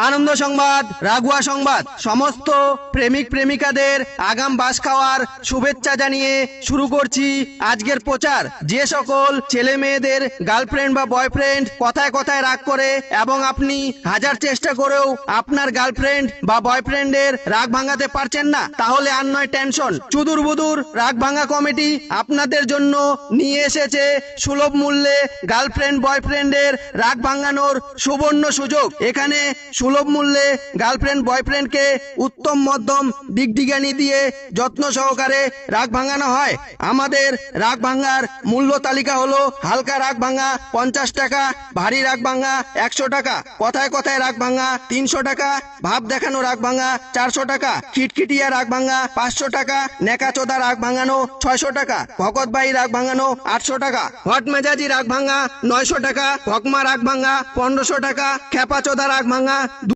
আনন্দ সংবাদ, রাগুয়া সংবাদ, সমস্ত প্রেমিক প্রেমিকাদের আগাম বাস খাওয়ার শুভেচ্ছা জানিয়ে শুরু করছি আজকের প্রচার। যে সকল ছেলে মেয়েদের গার্লফ্রেন্ড বা বয়ফ্রেন্ড কথায় কথায় রাগ করে এবং আপনি হাজার চেষ্টা করেও আপনার গার্লফ্রেন্ড বা বয়ফ্রেন্ডের রাগ ভাঙাতে পারছেন না, তাহলে আর নয় টেনশন। চুদুর বুদুর রাগ ভাঙা কমিটি আপনাদের জন্য নিয়ে এসেছে সুলভ মূল্যে গার্লফ্রেন্ড বয়ফ্রেন্ডের রাগ ভাঙানোর সুবর্ণ সুযোগ। এখানে সুলভ মূল্যে গার্লফ্রেন্ড, বয়ফ্রেন্ডকে উত্তম, মধ্যম দিগদিগানি দিয়ে যত্ন সহকারে রাগ ভাঙানো হয়। আমাদের রাগ ভাঙার মূল্য তালিকা হলো হালকা রাগ ভাঙা পঞ্চাশ টাকা, ভারী রাগ ভাঙা একশো টাকা, কথায় কথায় রাগ ভাঙা তিনশো টাকা, ভাব দেখানো রাগ ভাঙা চারশো টাকা, খিটখিটিয়া রাগ ভাঙা পাঁচশো টাকা, নেকাচোদা রাগ ভাঙানো ছয়শো টাকা ভগৎবাই রাগ ভাঙানো আটশো টাকা, হট মেজাজি রাগ ভাঙা নয়শো টাকা ভকমা রাগ ভাঙা পনেরোশো টাকা খেপাচোদা রাগ ভাঙা